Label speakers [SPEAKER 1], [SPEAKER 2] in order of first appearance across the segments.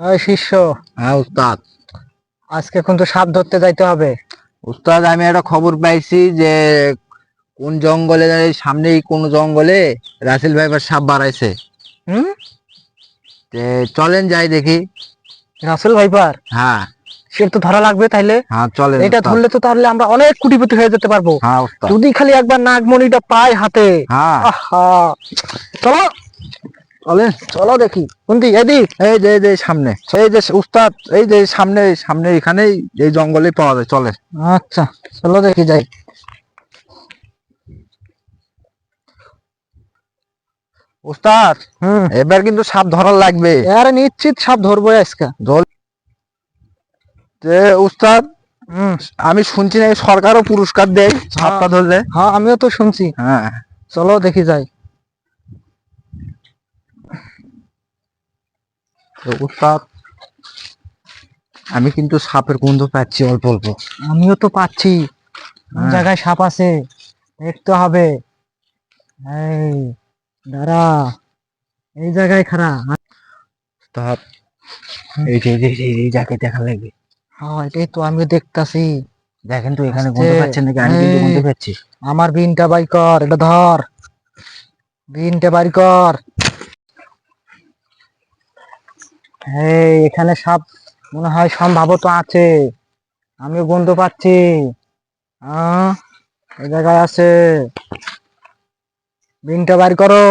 [SPEAKER 1] ওই শিষ্য।
[SPEAKER 2] হ্যাঁ উস্তাদ।
[SPEAKER 1] আজকে কিন্তু সাপ ধরতে যাইতে হবে।
[SPEAKER 2] উস্তাদ আমি একটা খবর পাইছি যে কোন জঙ্গলে এই সামনেই কোন জঙ্গলে রাসেল ভাইবার সাপ বাড়াইছে।
[SPEAKER 1] হুম?
[SPEAKER 2] তে চলেন যাই দেখি।
[SPEAKER 1] Russell viper?
[SPEAKER 2] হ্যাঁ।
[SPEAKER 1] সে তো ধরা লাগবে তাইলে।
[SPEAKER 2] হ্যাঁ চলেন
[SPEAKER 1] এটা ধরলে তো তাহলে আমরা অনেক কোটিপতি হয়ে যেতে পারব।
[SPEAKER 2] হ্যাঁ উস্তাদ।
[SPEAKER 1] যদি খালি একবার নাগমণিটা পাই হাতে।
[SPEAKER 2] হ্যাঁ।
[SPEAKER 1] আহা। চলো।
[SPEAKER 2] চলেন
[SPEAKER 1] চলো দেখি। কোনদি এদিক
[SPEAKER 2] এই যে এই যে সামনে এই যে উস্তাদ এই যে সামনে সামনে এখানেই এই জঙ্গলে পাওয়া যায় চলে।
[SPEAKER 1] আচ্ছা চলো দেখি যাই।
[SPEAKER 2] উস্তাদ
[SPEAKER 1] হুম।
[SPEAKER 2] এবার কিন্তু সাপ ধরার লাগবে।
[SPEAKER 1] আরে নিশ্চিত সাপ ধরবো আজকে।
[SPEAKER 2] যে উস্তাদ
[SPEAKER 1] হুম।
[SPEAKER 2] আমি শুনছি না সরকারও পুরস্কার দেয় সাপটা ধরলে।
[SPEAKER 1] হ্যাঁ আমিও তো শুনছি।
[SPEAKER 2] হ্যাঁ।
[SPEAKER 1] চলো দেখি যাই।
[SPEAKER 2] উস্তাদ আমি কিন্তু সাপের গন্ধ পাচ্ছি অল্প অল্প।
[SPEAKER 1] আমিও তো পাচ্ছি।
[SPEAKER 2] হ্যাঁ।
[SPEAKER 1] জায়গায় সাপ আছে? দেখতে হবে। এই দাঁড়া। এই জায়গায় খাড়া।
[SPEAKER 2] উস্তাদ এই যে এই জায়গায় দেখা লাগবে।
[SPEAKER 1] হ্যাঁ এটাই তো আমিও দেখতাছি।
[SPEAKER 2] দেখেন তো এখানে। গন্ধ পাচ্ছেন নাকি? আমি কিন্তু গন্ধ পাচ্ছি।
[SPEAKER 1] আমার বিনটা বাই কর এটা ধর। বিনটা বাড়ি কর। এই এখানে সাপ মনে হয় সম্ভবত আছে। আমিও গন্ধ পাচ্ছি। আহ, জায়গায় আছে। বিনটা বাড়ি করো।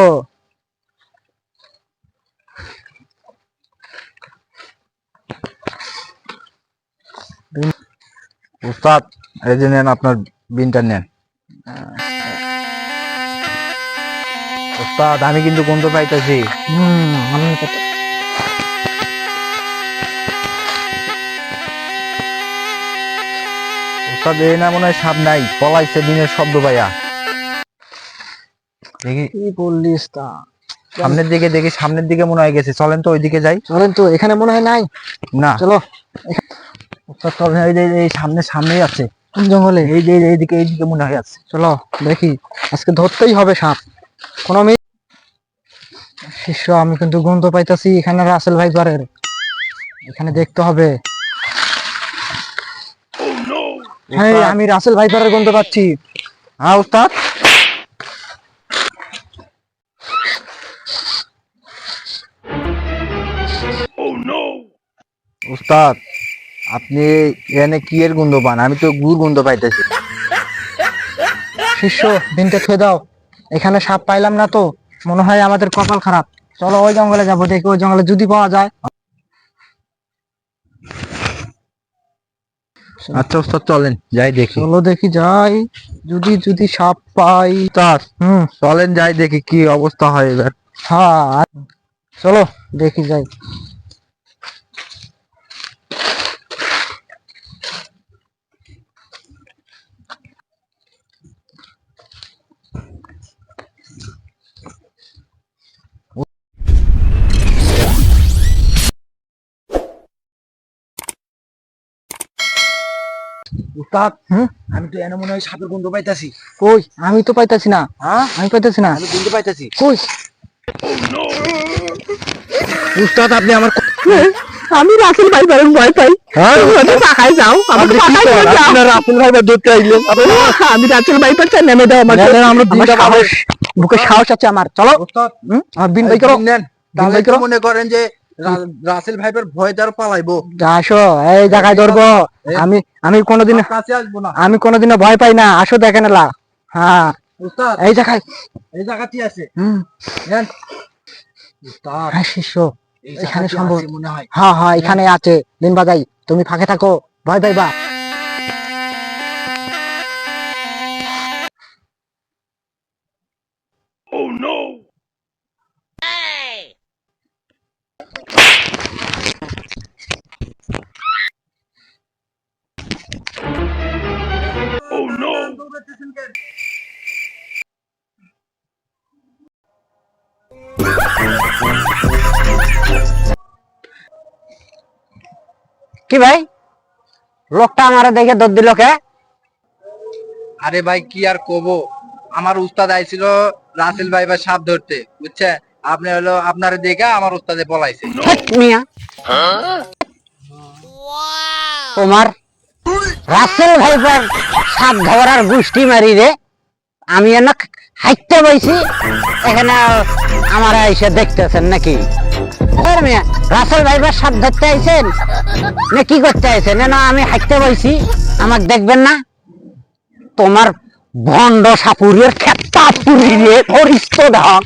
[SPEAKER 2] উস্তাদ এই যে নেন আপনার বিনটা নেন। উস্তাদ আমি কিন্তু গন্ধ পাইতেছি।
[SPEAKER 1] হম আমি
[SPEAKER 2] উস্তাদ এই না মনে হয় সাপ নাই। পলাইছে দিনের শব্দ পাইয়া। দেখি।
[SPEAKER 1] কি বললিস তা?
[SPEAKER 2] সামনের দিকে দেখি সামনের দিকে মনে হয় গেছে। চলেন তো ওইদিকে যাই।
[SPEAKER 1] চলেন তো এখানে মনে হয় নাই।
[SPEAKER 2] না।
[SPEAKER 1] চলো।
[SPEAKER 2] এই সামনে সামনেই আছে।
[SPEAKER 1] কোন জঙ্গলে?
[SPEAKER 2] এই যে এইদিকে এইদিকে মনে হয় আছে।
[SPEAKER 1] চলো দেখি। আজকে ধরতেই হবে সাপ। কোনো শিষ্য আমি কিন্তু গন্ধ পাইতাছি এখানে রাসেল ভাই ঘরের। এখানে দেখতে হবে। আমি রাসেল ভাই ঘরের গন্ধ পাচ্ছি।
[SPEAKER 2] হ্যাঁ উস্তাদ? উস্তাদ আপনি এখানে কি এর গন্ধ পান? আমি তো গুড় গন্ধ পাইতেছি।
[SPEAKER 1] শিষ্য দিনটা থুয়ে দাও। এখানে সাপ পাইলাম না তো। মনে হয় আমাদের কপাল খারাপ। চলো ওই জঙ্গলে যাব দেখি ওই জঙ্গলে যদি পাওয়া যায়।
[SPEAKER 2] আচ্ছা ওস্তাদ চলেন যাই দেখি।
[SPEAKER 1] চলো দেখি যাই। যদি যদি সাপ পাই।
[SPEAKER 2] তার
[SPEAKER 1] হুম।
[SPEAKER 2] চলেন যাই দেখি কি অবস্থা হয় এবার।
[SPEAKER 1] হ্যাঁ চলো দেখি যাই।
[SPEAKER 2] উস্তাদ আমি তো এনে মনে হয় সাপের গন্ধ পাইতাছি।
[SPEAKER 1] কই? আমি তো পাইতাছি না।
[SPEAKER 2] হ্যাঁ?
[SPEAKER 1] আমি পাইতাছি না।
[SPEAKER 2] আমি গন্ধ পাইতাছি।
[SPEAKER 1] কই?
[SPEAKER 2] উস্তাদ আপনি আমার
[SPEAKER 1] আমি রাসেল ভাই ভয় পাই।
[SPEAKER 2] হ্যাঁ?
[SPEAKER 1] পাখায় যাও।
[SPEAKER 2] আপনি কি করেন? আপনার রাসেল ভাই ধরতে আইলেন
[SPEAKER 1] আমি রাসেল ভাই পাচ্ছি নেমে দাও আমার বুকে সাহস আছে আমার। চলো। আমার বিন ভাই করো।
[SPEAKER 2] নেন। মনে করেন যে রাসেল ভাইপের ভয় দ্বারা পালাইবো।
[SPEAKER 1] আসো এই জায়গায় ধরবো। আমি আমি কোনোদিন
[SPEAKER 2] কাছে আসব না।
[SPEAKER 1] আমি কোনোদিনও ভয় পাই না। আসো দেখেন এলা হ্যাঁ।
[SPEAKER 2] উস্তাদ
[SPEAKER 1] এই জায়গায়
[SPEAKER 2] এই জায়গাতেই আছে।
[SPEAKER 1] হুম।
[SPEAKER 2] উস্তাদ
[SPEAKER 1] হ্যাঁ শিষ্য। এখানে সম্ভব-
[SPEAKER 2] মনে হয়।
[SPEAKER 1] হ্যাঁ হ্যাঁ এখানে আছে। দিন বাজাই। তুমি ফাঁকে থাকো। ভয় পাইবা। কি ভাই? লোকটা আমারে দেখে দৌড় দিল কে?
[SPEAKER 2] আরে ভাই কি আর কব? আমার উস্তাদ আইছিল রাসেল ভাই বা সাপ ধরতে বুঝছে? আপনি হলো আপনার দেখে আমার উস্তাদে পলাইছে
[SPEAKER 1] হেৎ মিয়া।
[SPEAKER 3] তোমার রাসেল ভাইপার সাপ ধরার গোষ্ঠী মারি রে। আমি এনে হাইতে বইছি, এখানে আমার এসে দেখতেছেন নাকি? রাসেল ভাইপার সাপ ধরতে আইছেন? না কি করতে আইছেন? না, আমি হাইতে বইছি, আমাকে দেখবেন না? তোমার ভণ্ড সাপুরের খেতা পুরি রে করিস তো ধর